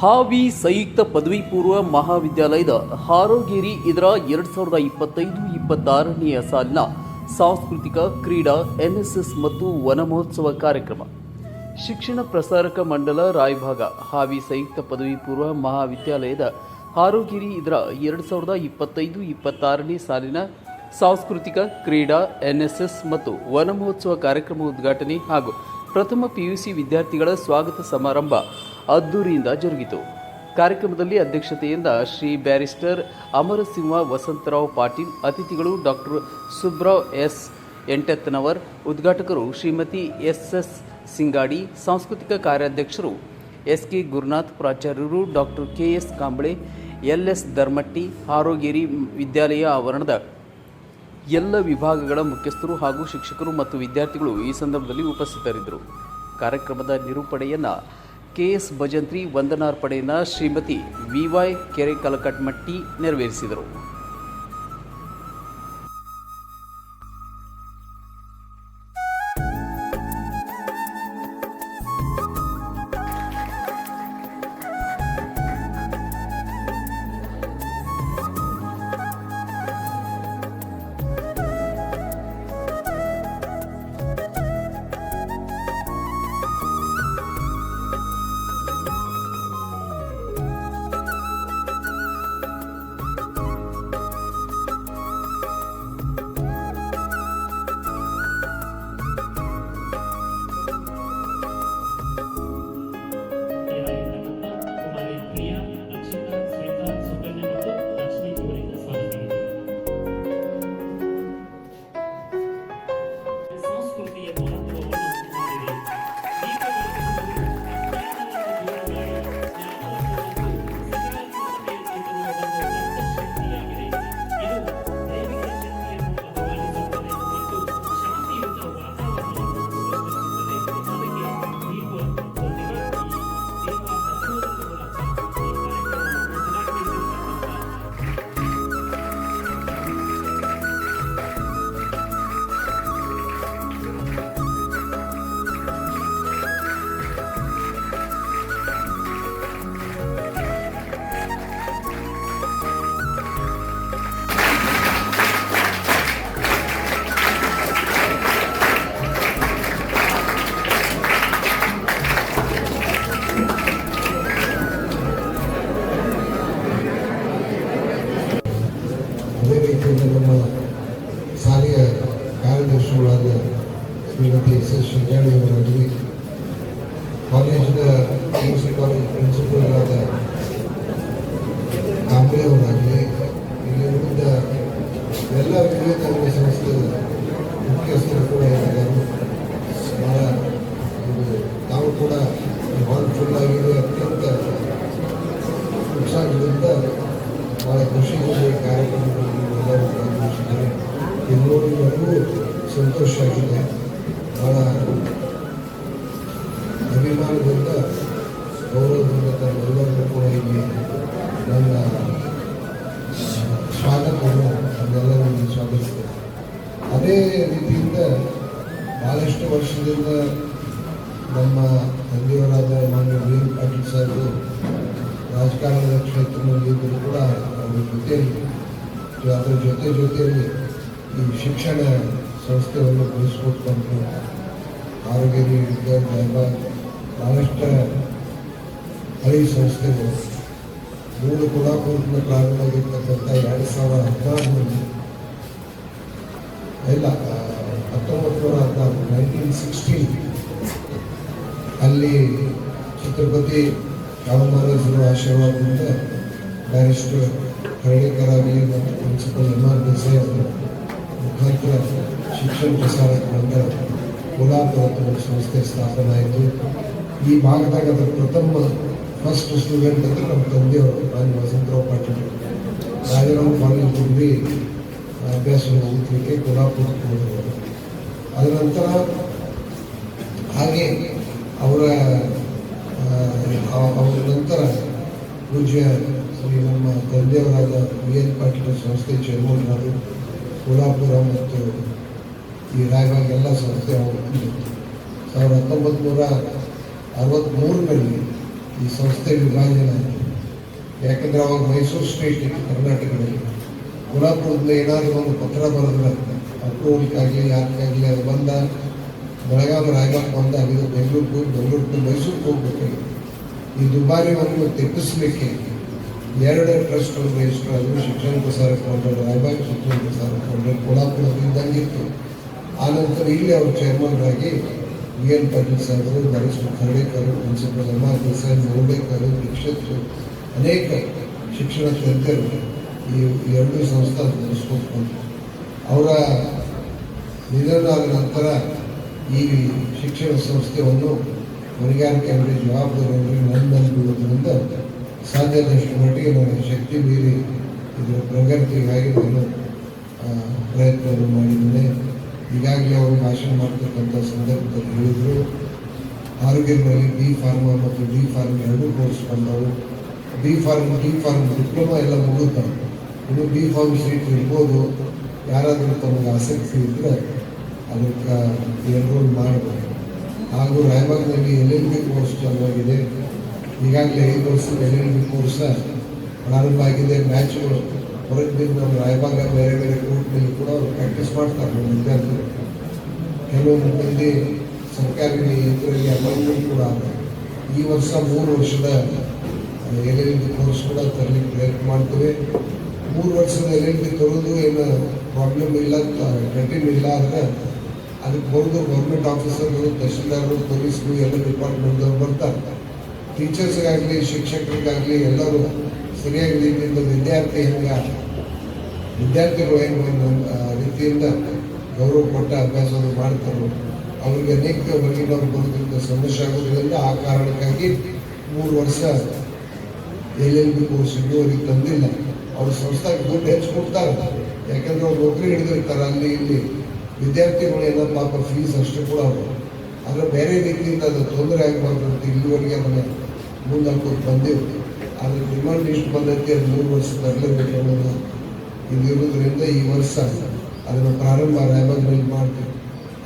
ಹಾವಿ ಸಂಯುಕ್ತ ಪದವಿ ಪೂರ್ವ ಮಹಾವಿದ್ಯಾಲಯದ ಹಾರೋಗೇರಿ ಇದರ ಎರಡು ಸಾವಿರದ ಇಪ್ಪತ್ತೈದು ಇಪ್ಪತ್ತಾರನೆಯ ಸಾಲಿನ ಸಾಂಸ್ಕೃತಿಕ ಕ್ರೀಡಾ, ಎನ್ಎಸ್ಎಸ್ ಮತ್ತು ವನ ಮಹೋತ್ಸವ ಕಾರ್ಯಕ್ರಮ. ಶಿಕ್ಷಣ ಪ್ರಸಾರಕ ಮಂಡಲ ರಾಯಭಾಗ, ಹಾವಿ ಸಂಯುಕ್ತ ಪದವಿ ಪೂರ್ವ ಮಹಾವಿದ್ಯಾಲಯದ ಹಾರೋಗಿರಿ ಇದರ ಎರಡು ಸಾವಿರದ ಇಪ್ಪತ್ತೈದು, ಇಪ್ಪತ್ತಾರನೇ ಸಾಲಿನ ಸಾಂಸ್ಕೃತಿಕ ಕ್ರೀಡಾ, ಎನ್ಎಸ್ಎಸ್ ಮತ್ತು ವನ ಮಹೋತ್ಸವ ಕಾರ್ಯಕ್ರಮ ಉದ್ಘಾಟನೆ ಹಾಗೂ ಪ್ರಥಮ ಪಿಯುಸಿ ವಿದ್ಯಾರ್ಥಿಗಳ ಸ್ವಾಗತ ಸಮಾರಂಭ ಅದ್ದೂರಿಯಿಂದ ಜರುಗಿತು. ಕಾರ್ಯಕ್ರಮದಲ್ಲಿ ಅಧ್ಯಕ್ಷತೆಯಿಂದ ಶ್ರೀ ಬ್ಯಾರಿಸ್ಟರ್ ಅಮರಸಿಂಹ ವಸಂತರಾವ್ ಪಾಟೀಲ್, ಅತಿಥಿಗಳು ಡಾಕ್ಟರ್ ಸುಬ್ರಾವ್ ಎಸ್. ಎಂಟೆತ್ತನವರ್, ಉದ್ಘಾಟಕರು ಶ್ರೀಮತಿ ಎಸ್. ಎಸ್. ಸಿಂಗಾಡಿ, ಸಾಂಸ್ಕೃತಿಕ ಕಾರ್ಯಾಧ್ಯಕ್ಷರು S. K. Gurunath, ಪ್ರಾಚಾರ್ಯರು doctor K. S. Kamble, L. S. Dharmatti, Harogeri ವಿದ್ಯಾಲಯ ಆವರಣದ ಎಲ್ಲ ವಿಭಾಗಗಳ ಮುಖ್ಯಸ್ಥರು ಹಾಗೂ ಶಿಕ್ಷಕರು ಮತ್ತು ವಿದ್ಯಾರ್ಥಿಗಳು ಈ ಸಂದರ್ಭದಲ್ಲಿ ಉಪಸ್ಥಿತರಿದ್ದರು. ಕಾರ್ಯಕ್ರಮದ ನಿರೂಪಣೆಯನ್ನು ಕೆ ಭಜಂತ್ರಿ ವಂದನಾರ್ಪಣೆಯನ್ನ ಶ್ರೀಮತಿ ವಿ ವೈ ಕೆರೆ ಕಲಕಟ್ಮಟ್ಟಿ ನೆರವೇರಿಸಿದರು. Bye. ಶಾಲೆಯ ಕಾರ್ಯದರ್ಶಿಗಳಾದ ಶ್ರೀಮತಿ ಎಸ್ ಎಸ್ ಶಿಂಗಾಣಿಯವರಾಗಲಿ ಕಾಲೇಜಿನ ಪಿ ಯು ಸಿ ಕಾಲೇಜ್ ಪ್ರಿನ್ಸಿಪಲ್ಗಳಾದ ಕಾಂಬ್ಳೆಯವರಾಗಲಿ ಅವರಾಗಲಿ ಉಳಿದ ಎಲ್ಲ ವಿವೇಕಾನಂದ ಸಂಸ್ಥೆಯ ಮುಖ್ಯಸ್ಥರು ಕೂಡ ಇದ್ದಾರೆ. ಭಾಳ ತಾವು ಕೂಡ ಹಾಲ್ ಫುಲ್ ಆಗಿದೆ ಅತ್ಯಂತ ಉತ್ಸಾಹದಿಂದ ಭಾಳ ಖುಷಿಯಿಂದ ಈ ಸಂತೋಷ ಆಗಿದೆ ಭಾಳ ಅಭಿಮಾನದಿಂದ ಗೌರವದಿಂದ ತಮ್ಮೆಲ್ಲರಿಗೂ ಕೂಡ ಇಲ್ಲಿ ನನ್ನ ಸ್ವಾಗತವನ್ನು ನಮ್ಮೆಲ್ಲರನ್ನು ಸ್ವಾಗತಿಸಿದೆ ಅದೇ ರೀತಿಯಿಂದ ಭಾಳಷ್ಟು ವರ್ಷದಿಂದ ನಮ್ಮ ತಂದೆಯವರಾದ ಮಾನ್ಯ ವೀರ್ ಪಾಟೀಲ್ ಸಾಹೇಬರು ರಾಜಕಾರಣದ ಕ್ಷೇತ್ರದಲ್ಲಿ ಇದ್ದರೂ ಕೂಡ ಅವರ ಜೊತೆಯಲ್ಲಿ ಅದರ ಜೊತೆ ಜೊತೆಯಲ್ಲಿ ಈ ಶಿಕ್ಷಣ ಸಂಸ್ಥೆಯನ್ನು ಬೆಳೆಸ್ಕೊಟ್ಟು ಬಂದರು ಆರೋಗ್ಯ ವಿದ್ಯಾಭ್ಯಾಸ ಭಾಳಷ್ಟು ಹಳೆಯ ಸಂಸ್ಥೆಗಳು. ಮೂರು ಕುಲಾಪುರದಿಂದ ಪ್ರಾರಂಭವಾಗಿರ್ತಕ್ಕಂಥ ಎರಡು ಸಾವಿರ ಹದಿನಾರರಲ್ಲಿ, ಇಲ್ಲ ಹತ್ತೊಂಬತ್ತು ನೂರ ಹದಿನಾರು ನೈನ್ಟೀನ್ ಸಿಕ್ಸ್ಟೀನ್ ಅಲ್ಲಿ ಛತ್ರಪತಿ ರಾಮಮಹಾರಾಜರ ಆಶೀರ್ವಾದದಿಂದ ಬ್ಯಾರಿಸ್ಟರ್ ಹರಳೇಕರ್ ಆಗಲಿ ಮತ್ತು ಪ್ರಿನ್ಸಿಪಲ್ ಎಂ ಆರ್ ದೇಸಾಯಿ ಅವರ ಮುಖಾಂತರ ಶಿಕ್ಷಣ ಪ್ರಸಾರ ಕೋಲಾಪುರ ಒಂದು ಸಂಸ್ಥೆ ಸ್ಥಾಪನೆ ಆಯಿತು ಈ ಭಾಗದಾಗ ಅದರ ಪ್ರಥಮ ಫಸ್ಟ್ ಸ್ಟೂಡೆಂಟ್ ಅಂತ ನಮ್ಮ ತಂದೆಯವರು ನಾನು ವಸಂತರಾವ್ ಪಾಟೀಲ್. ರಾಜಾರಾಮ್ ಕಾಲೇಜ್ ಡಿಗ್ರಿ ಅಭ್ಯಾಸ ಓದಲಿಕ್ಕೆ ಕೋಲಾಪುರಕ್ಕೆ ಹೋದರು. ಅದರ ನಂತರ ಹಾಗೆ ಅವರ ಅವರ ನಂತರ ಪೂಜ್ಯ ಶ್ರೀ ನಮ್ಮ ತಂದೆಯವರಾದ ವಿ ಎನ್ ಪಾಟೀಲ್ ಸಂಸ್ಥೆ ಚೇರ್ಮನ್ರಾದರು ಕೋಲಾಪುರ ಮತ್ತು ಈ ರಾಯಬಾಗ್ ಎಲ್ಲ ಸಂಸ್ಥೆ ಅವರು ಸಾವಿರದ ಹತ್ತೊಂಬತ್ತು ನೂರ ಅರವತ್ತ್ಮೂರರಲ್ಲಿ ಈ ಸಂಸ್ಥೆ ವಿಭಾಜನೆ ಆಯಿತು ಯಾಕಂದ್ರೆ ಅವಾಗ ಮೈಸೂರು ಸ್ಟೇಟ್ ಇತ್ತು ಕರ್ನಾಟಕದಲ್ಲಿ. ಕೊಲ್ಹಾಪುರದಿಂದ ಏನಾದರೂ ಒಂದು ಪತ್ರ ಬರೆದ್ರೆ ಅಪ್ರೂವಲ್ಕಾಗಲಿ ಯಾರಿಗಾಗಲಿ ಅದು ಬಂದ ಬೆಳಗಾವಿ ರಾಯಬಾಗ್ ಬಂದ ಅದು ಬೆಂಗಳೂರಿಗೆ ಹೋಗಿ ಬೆಂಗಳೂರು ಟು ಮೈಸೂರಿಗೆ ಹೋಗ್ಬೇಕಾಗಿತ್ತು. ಈ ದುಬಾರಿ ದುಬಾರಿವನ್ನು ತೆಪ್ಪಿಸಲಿಕ್ಕೆ ಎರಡು ಟ್ರಸ್ಟ್ ರಿಜಿಸ್ಟರ್ ಆದವು ಶಿಕ್ಷಣ ಪ್ರಸಾರ ಫೌಂಡರ್ ರಾಯಬಾಗ್ ಶಿಕ್ಷಣ ಪ್ರಸಾರ ಫೌಂಡರ್ ಕೊಲ್ಹಾಪುರದಿಂದಂಗಿತ್ತು ಆನಂತರ ಇಲ್ಲಿ ಅವರು ಚೇರ್ಮನ್ ಆಗಿ ವಿ ಎನ್ ಪಾಟೀಲ್ ಸಾಹೇಬರು Naresh Kharadekar principal M R Desai Moudekar Dixit ಅನೇಕ ಶಿಕ್ಷಣ ತಜ್ಞರು ಈ ಎರಡು ಸಂಸ್ಥೆ ನಡೆಸ್ಕೊಂಡು ಅವರ ಆದ ನಂತರ ಈ ಶಿಕ್ಷಣ ಸಂಸ್ಥೆಯನ್ನು ಹೊಣೆಗಾರಿಕೆ ಅಂದರೆ ಜವಾಬ್ದಾರಿ ನನ್ನ ಬೀಳೋದ್ರಿಂದ ಸಾಧ್ಯದಷ್ಟು ಮಟ್ಟಿಗೆ ನಾನು ಶಕ್ತಿ ಮೀರಿ ಇದರ ಪ್ರಗತಿಗಾಗಿ ನಾನು ಪ್ರಯತ್ನವನ್ನು ಮಾಡಿದ್ದೇನೆ. ಈಗಾಗಲೇ ಅವರು ಭಾಷಣ ಮಾಡ್ತಕ್ಕಂಥ ಸಂದರ್ಭದಲ್ಲಿ ಹೇಳಿದರು. ಆರೋಗ್ಯದಲ್ಲಿ ಬಿ ಫಾರ್ಮ ಮತ್ತು ಡಿ ಫಾರ್ಮ್ ಎರಡೂ ಕೋರ್ಸ್ ಬಂದವು. B pharm D pharm diploma ಎಲ್ಲ ಮುಗಿತಾವೆ ಇನ್ನು ಬಿ ಫಾರ್ಮ್ ಸೀಟ್ ಇರ್ಬೋದು. ಯಾರಾದರೂ ತಮಗೆ ಆಸಕ್ತಿ ಇದ್ದರೆ ಅದಕ್ಕೆ ಎನ್ರೋಲ್ ಮಾಡಬೇಕು. ಹಾಗೂ ರಾಯಬಾಗ್ನಲ್ಲಿ ಎಲ್ ಎಲ್ ಬಿ ಕೋರ್ಸ್ ಚಾಲುವಾಗಿದೆ. ಈಗಾಗಲೇ ಐದು ವರ್ಷದ ಎಲ್ ಕೋರ್ಸ್ ಪ್ರಾರಂಭ ಆಗಿದೆ ಮ್ಯಾಚ್ಗಳು ಹೊರಗೆ ಬಿದ್ದು ನಮ್ಮ ರಾಯಭಾಗ ಬೇರೆ ಬೇರೆ ಕೋರ್ಟ್ನಲ್ಲಿ ಕೂಡ ಅವರು ಪ್ರಾಕ್ಟೀಸ್ ಮಾಡ್ತಾರೆ ವಿದ್ಯಾರ್ಥಿಗಳು. ಕೆಲವೊಂದು ಮಂದಿ ಸರ್ಕಾರಿ ಇದರಲ್ಲಿ ಅಮೌಂಟ್ ಕೂಡ ಈ ವರ್ಷ ಮೂರು ವರ್ಷದ ಎಲ್ ಎಲ್ ಬಿ ಕೋರ್ಸ್ ಕೂಡ ತರಲಿಕ್ಕೆ ಪ್ರಯತ್ನ ಮಾಡ್ತೇವೆ. ಮೂರು ವರ್ಷದ ಎಲ್ ಎಲ್ ಬಿ ತರೋದು ಏನು ಪ್ರಾಬ್ಲಮ್ ಇಲ್ಲ ಕಂಟಿನ್ಯೂ ಇಲ್ಲ ಅಂದರೆ ಅದಕ್ಕೆ ಬರೋದು ಗೌರ್ಮೆಂಟ್ ಆಫೀಸರ್ಗಳು ತಹಶೀಲ್ದಾರರು ಪೊಲೀಸ್ಗಳು ಎಲ್ಲ ಡಿಪಾರ್ಟ್ಮೆಂಟ್ದವ್ರು ಬರ್ತಾರೆ. ಟೀಚರ್ಸ್ಗಾಗಲಿ ಶಿಕ್ಷಕರಿಗಾಗಲಿ, ಎಲ್ಲರೂ ಸರಿಯಾಗಿ ರೀತಿಯಿಂದ ವಿದ್ಯಾರ್ಥಿ ಹೆಂಗ, ವಿದ್ಯಾರ್ಥಿಗಳು ಹೆಂಗೆ ಒಂದು ರೀತಿಯಿಂದ ಗೌರವ ಕೊಟ್ಟ ಅಭ್ಯಾಸವನ್ನು ಮಾಡ್ತಾರೋ, ಅವರಿಗೆ ಅನೇಕ ಹೊರಗಿನ ಬರೋದ್ರಿಂದ ಸಮಸ್ಯೆ ಆಗೋದ್ರಿಂದ ಆ ಕಾರಣಕ್ಕಾಗಿ ಮೂರು ವರ್ಷ ಎಲ್ ಎಲ್ ಬಿ ತಂದಿಲ್ಲ. ಅವ್ರ ಸಂಸ್ಥೆಗೆ ದುಡ್ಡು ಹೆಚ್ಚು ಕೊಡ್ತಾರೆ. ಯಾಕಂದ್ರೆ ಅವ್ರು ನೌಕರಿ ಹಿಡಿದಿರ್ತಾರೆ, ಅಲ್ಲಿ ಇಲ್ಲಿ ವಿದ್ಯಾರ್ಥಿಗಳು ಏನೋ ಪಾಪ ಫೀಸ್ ಅಷ್ಟು ಕೂಡ ಅವರು. ಆದರೆ ಬೇರೆ ರೀತಿಯಿಂದ ಅದು ತೊಂದರೆ ಆಗಬಾರ್ದು ಅಂತ ಇಲ್ಲಿವರೆಗೆ ಅದನ್ನು ಮುಂದೆ ವರ್ಷ ಬಂದೆವು ಆದರೆ ಡಿಮಾಂಡ್ ಇಷ್ಟು ಬಂದೈತಿ ಅದು ಮೂರು ವರ್ಷ ತರಲೇಬೇಕು ಅನ್ನೋದು ಇದಿರೋದ್ರಿಂದ ಈ ವರ್ಷ ಅದನ್ನು ಪ್ರಾರಂಭ ರಾಯಬಾಗ್ನಲ್ಲಿ ಮಾಡ್ತೀವಿ